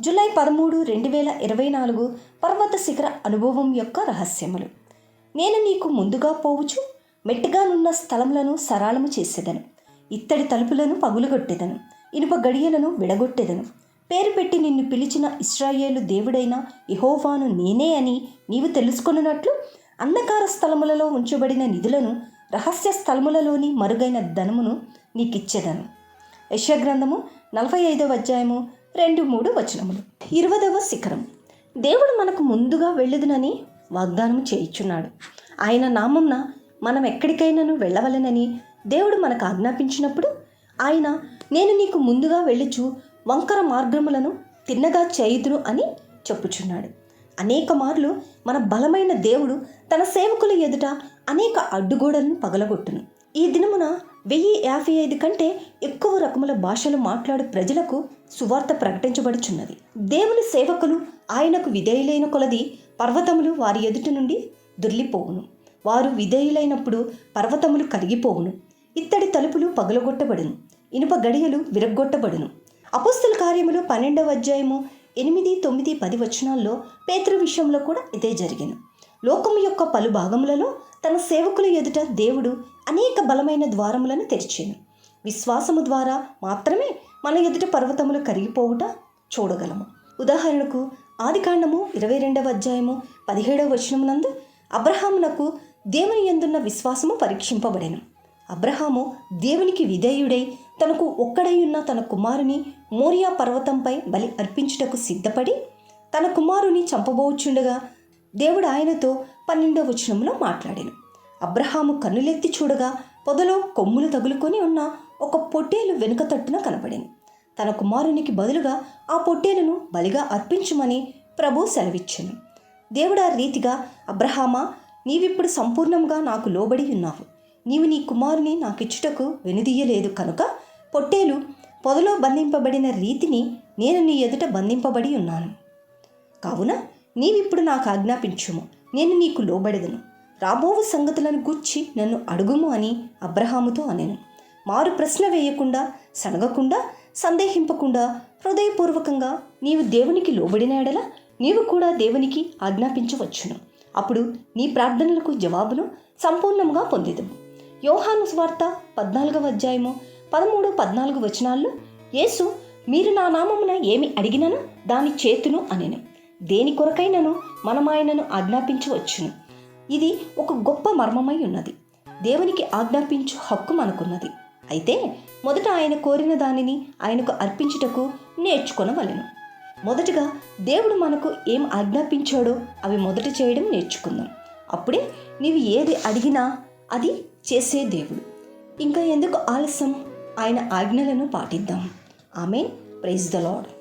July పదమూడు రెండు వేల ఇరవై నాలుగు పర్వత శిఖర అనుభవం యొక్క రహస్యములు. నేను నీకు ముందుగా పోవుచు మెట్టుగానున్న స్థలములను సరాళము చేసేదను. ఇత్తడి తలుపులను పగులుగొట్టేదను ఇనుప గడియలను విడగొట్టెదను. పేరు పెట్టి నిన్ను పిలిచిన ఇస్రాయేలు దేవుడైన ఇహోవాను నేనే అని నీవు తెలుసుకొనున్నట్లు అంధకార స్థలములలో ఉంచబడిన నిధులను రహస్య స్థలములలోని మరుగైన ధనమును నీకిచ్చేదను. యశగ్రంథము నలభై ఐదవ అధ్యాయము రెండు మూడు వచనములు. ఇరవదవ శిఖరం. దేవుడు మనకు ముందుగా వెళ్ళదునని వాగ్దానం చేయించున్నాడు. ఆయన నామంన మనం ఎక్కడికైనాను వెళ్ళవలెనని దేవుడు మనకు ఆజ్ఞాపించినప్పుడు ఆయన నేను నీకు ముందుగా వెళ్ళుచు వంకర మార్గములను తిన్నగా చేయుదును అని చెప్పుచున్నాడు. అనేక మార్లు మన బలమైన దేవుడు తన సేవకుల ఎదుట అనేక అడ్డుగోడలను పగలగొట్టును. ఈ దినమున వెయ్యి యాభై ఐదు కంటే ఎక్కువ రకముల భాషలు మాట్లాడు ప్రజలకు సువార్త ప్రకటించబడుచున్నది. దేవుని సేవకులు ఆయనకు విధేయులైన కొలది పర్వతములు వారి ఎదుట నుండి దొర్లిపోవును. వారు విధేయులైనప్పుడు పర్వతములు కరిగిపోవును. ఇత్తడి తలుపులు పగలగొట్టబడును. ఇనుప గడియలు విరగ్గొట్టబడును. అపుస్తుల కార్యములు పన్నెండవ అధ్యాయము ఎనిమిది తొమ్మిది పది వచనాల్లో పేతృ విషయంలో కూడా ఇదే జరిగింది లోకము యొక్క పలు భాగములలో తన సేవకుల ఎదుట దేవుడు అనేక బలమైన ద్వారములను తెరిచాను. విశ్వాసము ద్వారా మాత్రమే మన ఎదుట పర్వతములు కరిగిపోవుట చూడగలము. ఉదాహరణకు ఆదికాండము ఇరవై రెండవ అధ్యాయము పదిహేడవ వచనమునందు అబ్రహామునకు దేవుని ఎందున్న విశ్వాసము పరీక్షింపబడెను. అబ్రహాము దేవునికి విధేయుడై తనకు ఒక్కడై ఉన్న తన కుమారుని మోరియా పర్వతంపై బలి అర్పించుటకు సిద్ధపడి తన కుమారుని చంపబోచుండగా దేవుడు ఆయనతో పన్నెండవ వచనంలో మాట్లాడాను. అబ్రహాము కన్నులెత్తి చూడగా పొదలో కొమ్ములు తగులుకొని ఉన్న ఒక పొట్టేలు వెనుక తట్టున కనపడింది. తన కుమారునికి బదులుగా ఆ పొట్టేలును బలిగా అర్పించమని ప్రభు సెలవిచ్చాను. దేవుడా రీతిగా అబ్రహామా నీవిప్పుడు సంపూర్ణంగా నాకు లోబడి ఉన్నావు. నీవు నీ కుమారుని నాకిచ్చుటకు వెనుదీయలేదు కనుక పొట్టేలు పొదలో బంధింపబడిన రీతిని నేను నీ ఎదుట బంధింపబడి ఉన్నాను. కావున నీవిప్పుడు నాకు ఆజ్ఞాపించుము నేను నీకు లోబడెదను. రాబోవు సంగతులను గుచ్చి నన్ను అడుగుము అని అబ్రహాముతో అనేను. మారు ప్రశ్న వేయకుండా సనగకుండా సందేహింపకుండా హృదయపూర్వకంగా నీవు దేవునికి లోబడిన ఎడల నీవు కూడా దేవునికి ఆజ్ఞాపించవచ్చును. అప్పుడు నీ ప్రార్థనలకు జవాబును సంపూర్ణంగా పొందేదము. యోహాను స్వార్త పద్నాలుగవ అధ్యాయము పదమూడు పద్నాలుగు వచనాల్లో యేసు మీరు నా నామమున ఏమి అడిగినను? దాని చేతును అనెను. దేని కొరకైనను? మనమాయనను ఆజ్ఞాపించవచ్చును. ఇది ఒక గొప్ప మర్మమై ఉన్నది. దేవునికి ఆజ్ఞాపించు హక్కు మనకున్నది. అయితే మొదట ఆయన కోరిన దానిని ఆయనకు అర్పించుటకు నేర్చుకొనవలెను. మొదటగా దేవుడు మనకు ఏం ఆజ్ఞాపించాడో అవి మొదట చేయడం నేర్చుకుందాం. అప్పుడే నీవు ఏది అడిగినా అది చేసే దేవుడు. ఇంకా ఎందుకు ఆలస్యం? ఆయన ఆజ్ఞలను పాటిద్దాం. ఆమె ప్రైజ్ ద లాడ్